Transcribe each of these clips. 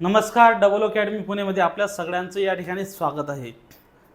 नमस्कार double academy पुणेमध्ये आपल्या सगळ्यांचं या ठिकाणी स्वागत आहे.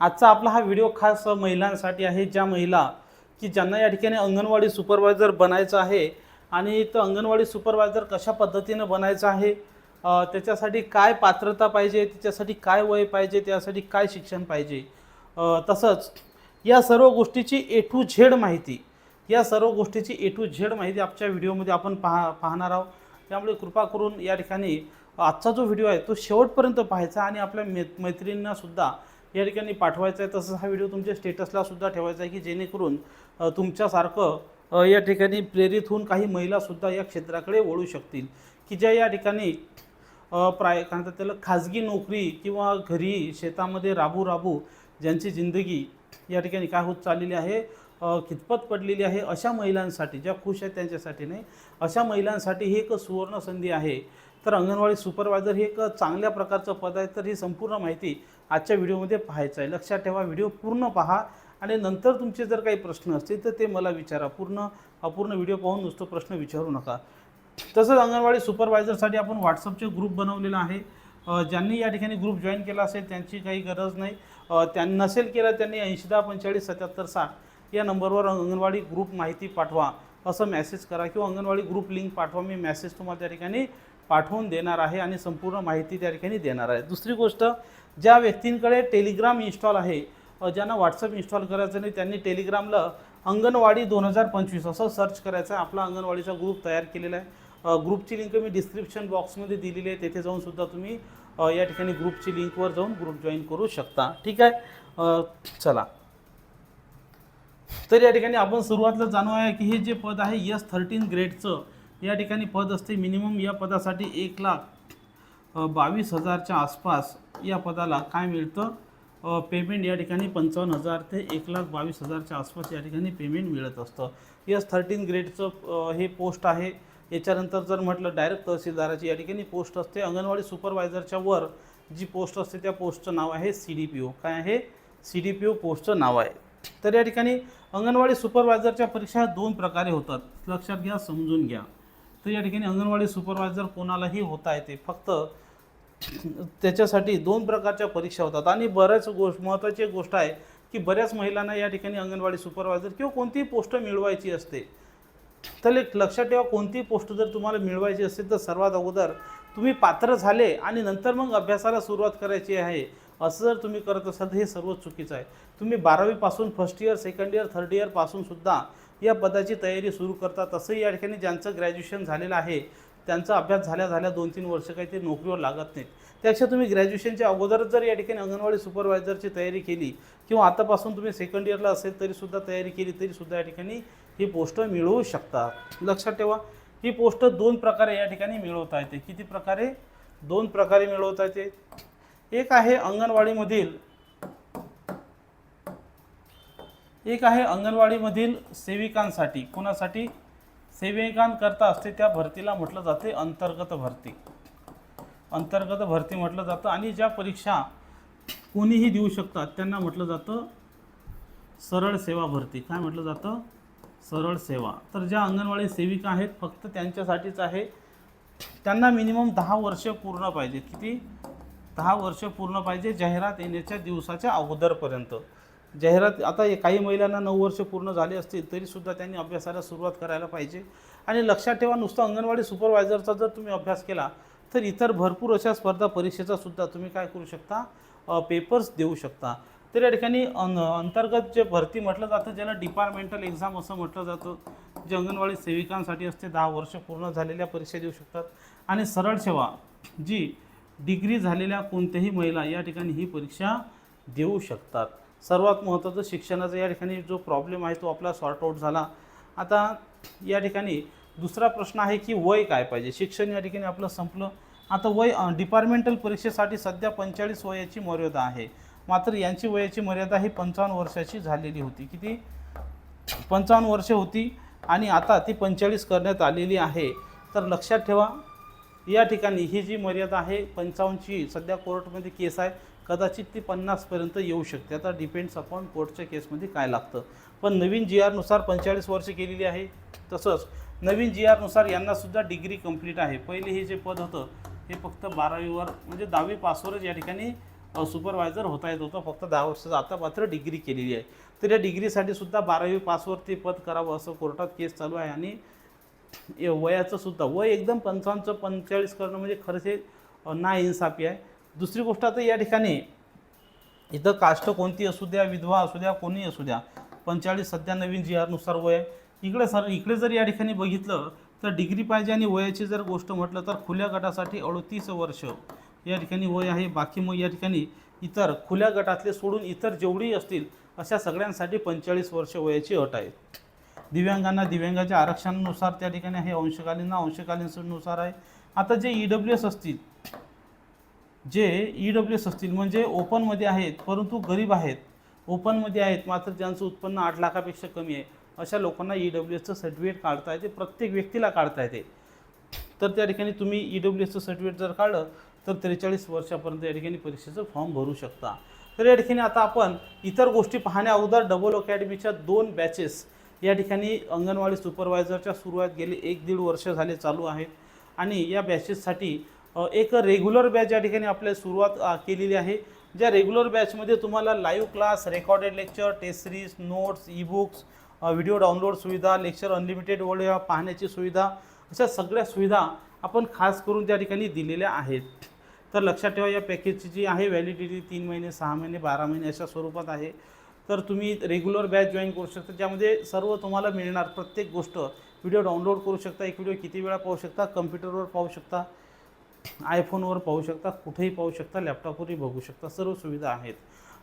आजचा आपला हा व्हिडिओ खास महिलांसाठी आहे ज्या महिला की ज्यांना या ठिकाणी अंगणवाडी सुपरवायझर बनायचं आहे आणि तो अंगणवाडी सुपरवायझर कशा पद्धतीनं बनायचं आहे त्याच्यासाठी काय पात्रता पाहिजे त्याच्यासाठी काय वय पाहिजे त्यासाठी काय शिक्षण पाहिजे तसंच या सर्व गोष्टीची ए टू झेड माहिती या सर्व गोष्टीची ए टू झेड माहिती आजच्या व्हिडिओमध्ये आपण पहा पाहणार आहोत. त्यामुळे कृपा करून या ठिकाणी आजचा जो व्हिडिओ आहे तो शेवटपर्यंत पाहायचा आणि आपल्या मै मैत्रिणींनासुद्धा या ठिकाणी पाठवायचा आहे. तसंच हा व्हिडिओ तुमच्या स्टेटसलासुद्धा ठेवायचा आहे की जेणेकरून तुमच्यासारखं या ठिकाणी प्रेरित होऊन काही महिलासुद्धा या क्षेत्राकडे वळू शकतील. की ज्या या ठिकाणी प्राय काय म्हणतात त्याला खाजगी नोकरी किंवा घरी शेतामध्ये राबू राबू ज्यांची जिंदगी या ठिकाणी काय होत चाललेली आहे कितपत खितपत पडलेली आहे अशा महिलांसाठी ज्या खुश आहेत त्यांच्यासाठी नाही अशा महिलांसाठी ही एक सुवर्ण संधी आहे. तर अंगणवाडी सुपरवायझर हे एक चांगल्या प्रकारचं पद आहे तर ही संपूर्ण माहिती आजच्या व्हिडिओमध्ये पाहायचं आहे. लक्षात ठेवा व्हिडिओ पूर्ण पहा आणि नंतर तुमचे जर काही प्रश्न असतील तर ते मला विचारा. पूर्ण अपूर्ण व्हिडिओ पाहून नुसतो प्रश्न विचारू नका. तसंच अंगणवाडी सुपरवायझरसाठी आपण व्हॉट्सअपचे ग्रुप बनवलेला आहे. ज्यांनी या ठिकाणी ग्रुप जॉईन केला असेल त्यांची काही गरज नाही. त्यां नसेल केलं त्यांनी ऐंशी दहा पंचेचाळीस सत्याहत्तर साठ या नंबरवर अंगणवाडी ग्रुप माहिती पाठवा असं मेसेज करा किंवा अंगणवाडी ग्रुप लिंक पाठवा. मी मेसेज तुम्हाला त्या ठिकाणी पाठवून देणार आहे आणि संपूर्ण माहिती त्या ठिकाणी देणार आहे. दुसरी गोष्ट ज्या व्यक्तींकडे टेलिग्राम इन्स्टॉल आहे ज्यांना व्हॉट्सअप इन्स्टॉल करायचं नाही त्यांनी टेलिग्रामला अंगणवाडी दोन हजार पंचवीस असं सर्च करायचं आहे. आपला अंगणवाडीचा ग्रुप तयार केलेला आहे. ग्रुपची लिंक मी डिस्क्रिप्शन बॉक्समध्ये दिलेली आहे. तेथे जाऊन सुद्धा तुम्ही या ठिकाणी ग्रुपची लिंकवर जाऊन ग्रुप जॉईन करू शकता. ठीक आहे? चला. तर या ठिकाणी आपण सुरुवातीला जाणू आहे की हे जे पद आहे यस थर्टीन ग्रेडचं या ठिकाणी पद असते मिनिमम या पदासाठी एक लाख बावीस हजारच्या आसपास या पदाला काय मिळतं? पेमेंट या ठिकाणी पंचावन्न हजार ते एक लाख बावीस हजारच्या आसपास या ठिकाणी पेमेंट मिळत असतं. यस थर्टीन ग्रेडचं हे पोस्ट आहे. याच्यानंतर जर म्हटलं डायरेक्ट तहसीलदाराची या ठिकाणी पोस्ट असते. अंगणवाडी सुपरवायझरच्या वर जी पोस्ट असते त्या पोस्टचं नाव आहे सी डी पी ओ काय आहे? सी डी पी ओ पोस्टचं नाव आहे. तर या ठिकाणी अंगणवाडी सुपरवायझरच्या परीक्षा दोन प्रकारे होतात. लक्षात घ्या समजून घ्या. तर या ठिकाणी अंगणवाडी सुपरवायझर कोणालाही होता येते. फक्त त्याच्यासाठी दोन प्रकारच्या परीक्षा होतात. आणि बऱ्याच गोष्ट महत्त्वाची एक गोष्ट आहे की बऱ्याच महिलांना या ठिकाणी अंगणवाडी सुपरवायझर किंवा कोणतीही पोस्ट मिळवायची असते. तर एक लक्षात ठेवा कोणतीही पोस्ट जर तुम्हाला मिळवायची असेल तर सर्वात अगोदर तुम्ही पात्र झाले आणि नंतर मग अभ्यासाला सुरुवात करायची आहे. असं जर तुम्ही करत असाल तर हे सर्व चुकीचं आहे. तुम्ही बारावीपासून first year second year third इयरपासूनसुद्धा या पदाची तयारी सुरू करतात. तसंही या ठिकाणी ज्यांचं ग्रॅज्युएशन झालेलं आहे त्यांचा अभ्यास झाल्या झाल्या दोन तीन वर्ष काही ते नोकरीवर लागत नाहीत. त्यापेक्षा तुम्ही ग्रॅज्युएशनच्या अगोदरच जर या ठिकाणी अंगणवाडी सुपरवायझरची तयारी केली किंवा आतापासून तुम्ही सेकंड इयरला असेल तरीसुद्धा तयारी केली तरीसुद्धा या ठिकाणी ही पोस्ट मिळवू शकता लक्षात ठेवा ही पोस्ट दोन प्रकारे या ठिकाणी मिळवता येते. किती प्रकारे? दोन प्रकारे मिळवता येते. एक आहे अंगणवाडीमधील एक आहे अंगणवाडीमधील सेविकांसाठी. कोणासाठी? सेविकांकरता असते त्या भरतीला म्हटलं जाते अंतर्गत भरती. अंतर्गत भरती म्हटलं जातं आणि ज्या परीक्षा कोणीही देऊ शकतात त्यांना म्हटलं जातं सरळ सेवा भरती. काय म्हटलं जातं? सरळ सेवा. तर ज्या अंगणवाडी सेविका आहेत फक्त त्यांच्यासाठीच आहे. त्यांना मिनिमम दहा वर्ष पूर्ण पाहिजे. किती? दहा वर्ष पूर्ण पाहिजे जाहिरात येण्याच्या दिवसाच्या अगोदरपर्यंत. जाहिरात आता काही महिलांना नऊ वर्ष पूर्ण झाले असतील तरीसुद्धा त्यांनी अभ्यासाला सुरुवात करायला पाहिजे. आणि लक्षात ठेवा नुसतं अंगणवाडी सुपरवायझरचा जर तुम्ही अभ्यास केला तर इतर भरपूर अशा स्पर्धा परीक्षेचा सुद्धा तुम्ही काय करू शकता? पेपर्स देऊ शकता. तर या ठिकाणी अं अंतर्गत जे भरती म्हटलं जातं ज्याला डिपार्टमेंटल एक्झाम असं म्हटलं जातं जे अंगणवाडी सेविकांसाठी असते दहा वर्ष पूर्ण झालेल्या परीक्षा देऊ शकतात. आणि सरळ सेवा जी डिग्री झालेल्या कोणत्याही महिला या ठिकाणी ही परीक्षा देऊ शकतात. सर्वात महत्त्वाचं शिक्षणाचा या ठिकाणी जो प्रॉब्लेम आहे तो आपला सॉर्ट आउट झाला. आता या ठिकाणी दुसरा प्रश्न आहे की वय काय पाहिजे? शिक्षण या ठिकाणी आपलं संपलं. आता वय डिपार्टमेंटल परीक्षेसाठी सध्या पंचेचाळीस वयाची मर्यादा आहे. मात्र यांची वयाची मर्यादा ही पंचावन्न वर्षाची झालेली होती. किती? पंचावन्न वर्षे होती आणि आता ती पंचेचाळीस करण्यात आलेली आहे. तर लक्षात ठेवा या ठिकाणी ही जी मर्यादा आहे पंचावन्नची सध्या कोर्टमध्ये केस आहे. कदाचित ती पन्नासपर्यंत येऊ शकते. आता डिपेंड्स अपॉन कोर्टच्या केसमध्ये काय लागतं. पण नवीन जी आरनुसार पंचेचाळीस वर्ष केलेली आहे. तसंच नवीन जी आरनुसार यांनासुद्धा डिग्री कंप्लीट आहे. पहिले हे जे पद होतं हे फक्त बारावीवर म्हणजे दहावी पासवरच या ठिकाणी सुपरवायझर होता येत होतं. फक्त दहा वर्षाचं. आता मात्र डिग्री केलेली आहे. तर या डिग्रीसाठी सुद्धा बारावी पासवर ते पद करावं असं कोर्टात केस चालू आहे. आणि हे वयाचं सुद्धा वय एकदम पंचावन्नचं पंचेचाळीस करणं म्हणजे खरंच हे ना इन्साफी आहे. दुसरी गोष्ट आता या ठिकाणी इथं कास्ट कोणती असू द्या विधवा असू द्या कोणी असू द्या पंचेचाळीस सध्या नवीन जी आरनुसार वय इकडे सर इकडे जर या ठिकाणी बघितलं तर डिग्री पाहिजे आणि वयाची जर गोष्ट म्हटलं तर खुल्या गटासाठी अडतीस वर्ष या ठिकाणी वय आहे. बाकी मग या ठिकाणी इतर खुल्या गटातले सोडून इतर जेवढी असतील अशा सगळ्यांसाठी पंचेचाळीस वर्ष वयाची अट आहे. दिव्यांगांना दिव्यांगाच्या आरक्षणानुसार त्या ठिकाणी आहे अंशकालीन अंशकालीननुसार आहे. आता जे ई डब्ल्यू एस असतील जे ई डब्ल्यू एस असतील म्हणजे ओपनमध्ये आहेत परंतु गरीब आहेत ओपनमध्ये आहेत मात्र ज्यांचं उत्पन्न आठ लाखापेक्षा कमी आहे अशा लोकांना ई डब्ल्यू एसचं सर्टिफिकेट काढता येते प्रत्येक व्यक्तीला काढता येते. तर त्या ठिकाणी तुम्ही ई डब्ल्यू एसचं सर्टिफिकेट जर काढलं तर त्रेचाळीस वर्षापर्यंत या ठिकाणी परीक्षेचं फॉर्म भरू शकता. तर या ठिकाणी आता आपण इतर गोष्टी पाहण्या अगोदर डबल अकॅडमीच्या दोन बॅचेस या ठिकाणी अंगणवाडी सुपरवायझरच्या सुरुवात गेले एक दीड वर्ष झाले चालू आहेत. आणि या बॅचेससाठी एक रेग्युलर बॅच या ठिकाणी आपल्याला सुरुवात केलेली आहे. ज्या रेग्युलर बॅचमध्ये तुम्हाला live class recorded lecture test series notes e books video download सुविधा लेक्चर अनलिमिटेड वेळ पाहण्याची सुविधा अशा सगळ्या सुविधा आपण खास करून त्या ठिकाणी दिलेल्या आहेत. तर लक्षात ठेवा या पॅकेजची जी आहे व्हॅलिडिटी तीन महिने सहा महिने बारा महिने अशा स्वरूपात आहे. तर तुम्ही रेग्युलर बॅच जॉईन करू शकता. ज्यामध्ये सर्व तुम्हाला मिळणार प्रत्येक गोष्ट. व्हिडिओ डाउनलोड करू शकता एक व्हिडिओ किती वेळा पाहू शकता कम्प्युटरवर पाहू शकता. आयफोनवर पाहू शकता कुठेही पाहू शकता लॅपटॉपवरही बघू शकता सर्व सुविधा आहेत.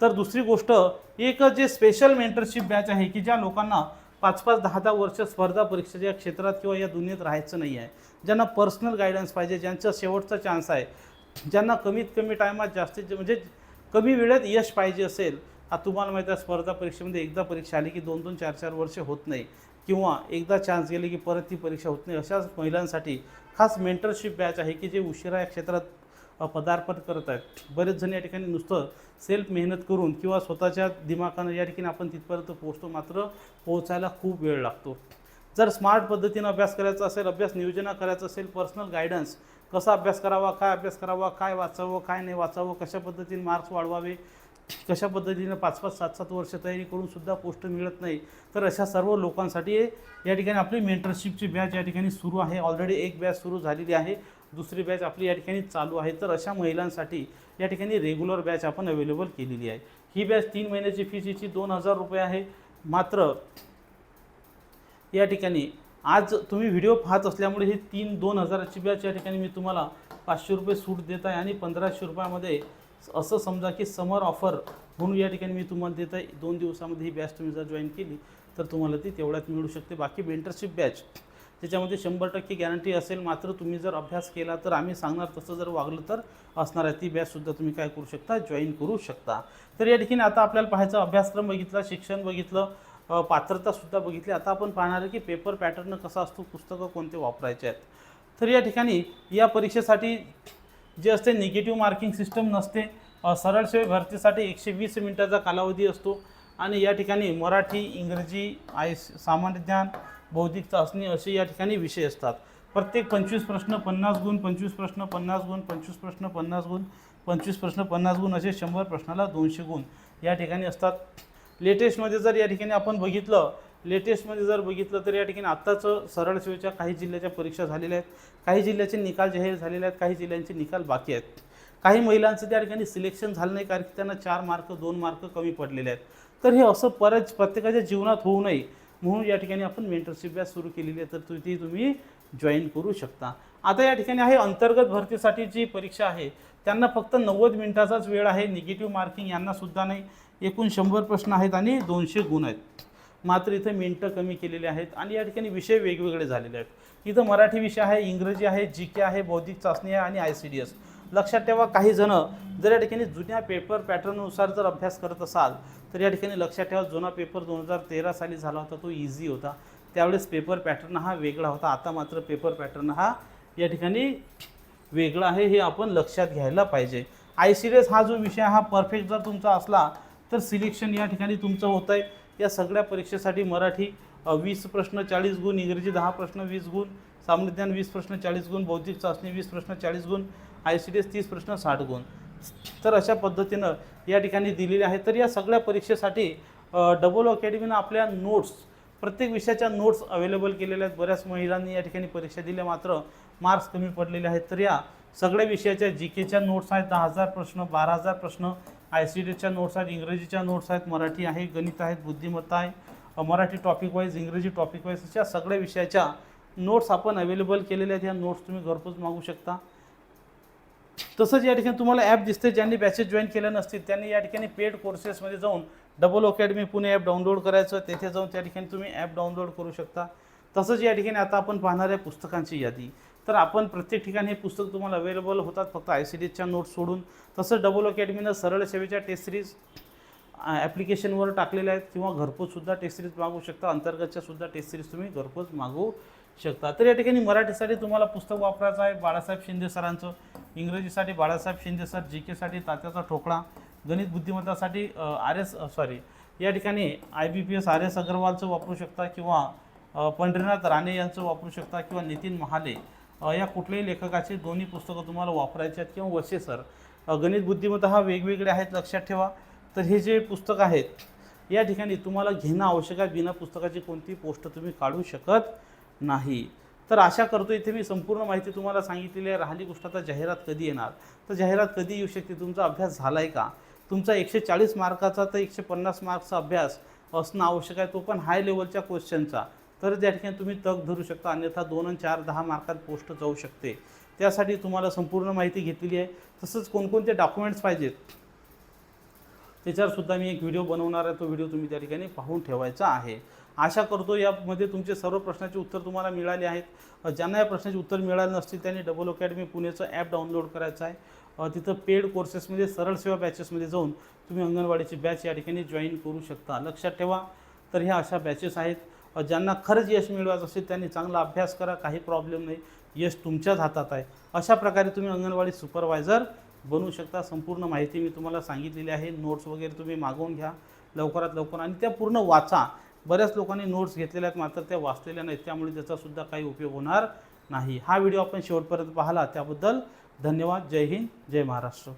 तर दुसरी गोष्ट एक जे स्पेशल मेंटरशिप बॅच आहे की ज्या लोकांना पाच पाच दहा दहा वर्ष स्पर्धा परीक्षेच्या क्षेत्रात किंवा या दुनियेत राहायचं नाही आहे. ज्यांना पर्सनल गायडन्स पाहिजे ज्यांचा शेवटचा चान्स आहे ज्यांना कमीत कमी टायमात जास्तीत म्हणजे कमी वेळेत यश पाहिजे असेल हा तुम्हाला माहिती आहे स्पर्धा परीक्षेमध्ये एकदा परीक्षा आली की दोन दोन चार चार वर्ष होत नाही. किंवा एकदा चान्स गेले की परत ती परीक्षा होत नाही अशाच महिलांसाठी खास मेंटरशिप बॅच आहे की जे उशिरा या क्षेत्रात पदार्पण करत आहेत. बरेच जण या ठिकाणी नुसतं सेल्फ मेहनत करून किंवा स्वतःच्या दिमाखानं या ठिकाणी आपण तिथपर्यंत पोहोचतो मात्र पोहोचायला खूप वेळ लागतो. जर स्मार्ट पद्धतीनं अभ्यास करायचा असेल अभ्यास नियोजना करायचं असेल पर्सनल गायडन्स कसा अभ्यास करावा काय अभ्यास करावा काय वाचावं काय नाही वाचावं कशा पद्धतीने मार्क्स वाढवावे कशा पद्धतीनं पाच पाच सात सात वर्ष तयारी करून सुद्धा पोस्ट मिळत नाही तर अशा सर्व लोकांसाठी या ठिकाणी आपली मेंटरशिपची बॅच या ठिकाणी सुरू आहे. ऑलरेडी एक बॅच सुरू झालेली आहे. दुसरी बॅच आपली या ठिकाणी चालू आहे. तर अशा महिलांसाठी या ठिकाणी रेग्युलर बॅच आपण अवेलेबल केलेली आहे. ही बॅच तीन महिन्याची फीस याची दोन हजार रुपये आहे. मात्र या ठिकाणी आज तुम्ही व्हिडिओ पाहत असल्यामुळे ही तीन दोन हजाराची बॅच या ठिकाणी मी तुम्हाला पाचशे रुपये सूट देत आहे आणि पंधराशे रुपयामध्ये असं समजा की समर ऑफर म्हणून या ठिकाणी मी तुम्हाला देत आहे. दोन दिवसामध्ये ही बॅच तुम्ही जर जॉईन केली तर तुम्हाला ती तेवढ्यात मिळू शकते. बाकी मेंटरशिप बॅच त्याच्यामध्ये शंभर टक्के गॅरंटी असेल. मात्र तुम्ही जर अभ्यास केला तर आम्ही सांगणार तसं जर वागलं तर असणार आहे. ती बॅचसुद्धा तुम्ही काय करू शकता जॉईन करू शकता. तर या ठिकाणी आता आपल्याला पाहायचं अभ्यासक्रम बघितला शिक्षण बघितलं पात्रतासुद्धा बघितली. आता आपण पाहणार आहे की पेपर पॅटर्न कसा असतो पुस्तकं कोणते वापरायचे आहेत. तर या ठिकाणी या परीक्षेसाठी जे असते निगेटिव्ह मार्किंग सिस्टम नसते. सरळ सेवे भरतीसाठी एकशे वीस मिनिटाचा कालावधी असतो. आणि या ठिकाणी मराठी इंग्रजी आय सामान्य ज्ञान बौद्धिक चाचणी असे या ठिकाणी विषय असतात. प्रत्येक पंचवीस प्रश्न पन्नास गुण पंचवीस प्रश्न पन्नास गुण पंचवीस प्रश्न पन्नास गुण पंचवीस प्रश्न पन्नास गुण असे शंभर प्रश्नाला दोनशे गुण या ठिकाणी असतात. लेटेस्टमध्ये जर या ठिकाणी आपण बघितलं लेटेस्टमध्ये जर बघितलं तर या ठिकाणी आत्ताचं सरळ सेवेच्या काही जिल्ह्याच्या परीक्षा झालेल्या आहेत. काही जिल्ह्याचे निकाल जाहीर झालेले आहेत काही जिल्ह्यांचे निकाल बाकी आहेत. काही महिलांचं त्या ठिकाणी सिलेक्शन झालं नाही कारण की त्यांना चार मार्क दोन मार्क कमी पडलेले आहेत. तर हे असं परत प्रत्येकाच्या जीवनात होऊ नये म्हणून या ठिकाणी आपण मेंटरशिप बॅच सुरू केलेली आहे. तर तु- ती तुम्ही जॉईन करू शकता. आता या ठिकाणी आहे अंतर्गत भरतीसाठी जी परीक्षा आहे त्यांना फक्त नव्वद मिनिटाचाच वेळ आहे. निगेटिव्ह मार्किंग यांना सुद्धा नाही. एकूण शंभर प्रश्न आहेत आणि दोनशे गुण आहेत. मात्र इथे मिनटं कमी केलेली आहेत आणि या ठिकाणी विषय वेगवेगळे झालेले आहेत. इथं मराठी विषय आहे इंग्रजी आहे जी के आहे बौद्धिक चाचणी आहे आणि आय सी डी एस. लक्षात ठेवा काही जण जर या ठिकाणी जुन्या पेपर पॅटर्ननुसार जर अभ्यास करत असाल तर या ठिकाणी लक्षात ठेवा जुना पेपर दोन हजार तेरा साली झाला होता तो इझी होता. त्यावेळेस पेपर पॅटर्न हा वेगळा होता. आता मात्र पेपर पॅटर्न हा या ठिकाणी वेगळा आहे हे आपण लक्षात घ्यायला पाहिजे. आय सी डी एस हा जो विषय हा परफेक्ट जर तुमचा असला तर सिलेक्शन या ठिकाणी तुमचं होतं आहे या सगळ्या परीक्षेसाठी मराठी वीस प्रश्न चाळीस गुण इंग्रजी दहा प्रश्न वीस गुण सामान्य ज्ञान वीस प्रश्न चाळीस गुण बौद्धिक चाचणी वीस प्रश्न चाळीस गुण आय सी डी एस तीस प्रश्न साठ गुण. तर अशा पद्धतीनं या ठिकाणी दिलेले आहे. तर या सगळ्या परीक्षेसाठी डबल अकॅडमीनं आपल्या नोट्स प्रत्येक विषयाच्या नोट्स अवेलेबल केलेल्या आहेत. बऱ्याच महिलांनी या ठिकाणी परीक्षा दिल्या मात्र मार्क्स कमी पडलेले आहेत. तर या सगळ्या विषयाच्या जी केच्या नोट्स आहेत. दहा हजार प्रश्न बारा हजार प्रश्न आय सी डीच्या नोट्स आहेत इंग्रजीच्या नोट्स आहेत मराठी आहे गणित आहेत बुद्धिमत्ता आहे. मराठी टॉपिक वाईज इंग्रजी टॉपिक वाईज अशा सगळ्या विषयाच्या नोट्स आपण अवेलेबल केलेल्या आहेत. या नोट्स तुम्ही घरपोच मागू शकता. तसंच या ठिकाणी तुम्हाला ॲप दिसते ज्यांनी बॅचेस जॉईन केल्या नसतील त्यांनी या ठिकाणी पेड कोर्सेसमध्ये जाऊन double academy Pune app download करायचं. तेथे जाऊन त्या ठिकाणी तुम्ही ॲप डाउनलोड करू शकता. तसंच या ठिकाणी आता आपण पाहणार आहे पुस्तकांची यादी. तर आपण प्रत्येक ठिकाणी हे पुस्तक तुम्हाला अवेलेबल होतात. फक्त आय सी डीच्या नोट्स सोडून. तसंच डबल अकॅडमीनं सरळ सेवेच्या टेस्ट सिरीज ॲप्लिकेशनवर टाकलेल्या आहेत. किंवा घरपोचसुद्धा टेस्ट सिरीज मागू शकता. अंतर्गतच्यासुद्धा टेस्ट सिरीज तुम्ही घरपोच मागवू शकता. तर या ठिकाणी मराठीसाठी तुम्हाला पुस्तक वापरायचं आहे. बाळासाहेब शिंदे सरांचं. इंग्रजीसाठी बाळासाहेब शिंदे सर जी केसाठी तात्याचा ठोकळा. गणित बुद्धिमत्तासाठी आर एस सॉरी या ठिकाणी I B P S R S अग्रवालचं वापरू शकता. किंवा पंढरीनाथ राणे यांचं वापरू शकता. किंवा नितीन महाले या कुठल्याही लेखकाची दोन्ही पुस्तकं तुम्हाला वापरायचे आहेत किंवा वसे सर. गणित बुद्धिमत्ता हा वेगवेगळे आहेत लक्षात ठेवा. तर हे जे पुस्तक आहेत या ठिकाणी तुम्हाला घेणं आवश्यक आहे. बिना पुस्तकाची कोणती पोस्ट तुम्ही काढू शकत नाही. तर आशा करतो इथे मी संपूर्ण माहिती तुम्हाला सांगितलेली आहे. राहिली गोष्ट आता जाहिरात कधी येणार? तर जाहिरात कधी येऊ शकते? तुमचा अभ्यास झाला आहे का? तुमचा एकशे चाळीस मार्काचा तर एकशे पन्नास मार्कचा अभ्यास असणं आवश्यक आहे. तो पण हाय लेवलच्या क्वेश्चनचा. तर त्या ठिकाणी तुम्ही तग धरू शकता. अन्यथा दोन आणि चार दहा मार्कात पोस्ट जाऊ शकते. त्यासाठी तुम्हाला संपूर्ण माहिती घेतलेली आहे. तसंच कोणकोणते डॉक्युमेंट्स पाहिजेत? त्याच्यावर सुद्धा मी एक व्हिडिओ बनवणार आहे. तो व्हिडिओ तुम्ही त्या ठिकाणी पाहून ठेवायचा आहे. आशा करतो यामध्ये तुमचे सर्व प्रश्नाचे उत्तर तुम्हाला मिळाले आहेत. ज्यांना या प्रश्नाचे उत्तर मिळाले नसतील त्यांनी डबल अकॅडमी पुणेचं ॲप डाउनलोड करायचं आहे. तिथं पेड कोर्सेसमध्ये सरळ सेवा बॅचेसमध्ये जाऊन तुम्ही अंगणवाडीची बॅच या ठिकाणी जॉईन करू शकता. लक्षात ठेवा. तर ह्या अशा बॅचेस आहेत. ज्यांना खरंच यश मिळवायचं असेल त्यांनी चांगला अभ्यास करा काही प्रॉब्लेम नाही. यश तुमच्याच हातात आहे. अशा प्रकारे तुम्ही अंगणवाडी सुपरवायझर बनवू शकता. संपूर्ण माहिती मी तुम्हाला सांगितलेली आहे. नोट्स वगैरे तुम्ही मागवून घ्या. लवकरात लवकर आणि त्या पूर्ण वाचा. बऱ्याच लोकांनी नोट्स घेतलेल्या आहेत मात्र त्या वाचलेल्या नाहीत. त्यामुळे त्याचासुद्धा काही उपयोग होणार नाही. हा व्हिडिओ आपण शेवटपर्यंत पाहिला. त्याबद्दल धन्यवाद. जय हिंद. जय महाराष्ट्र.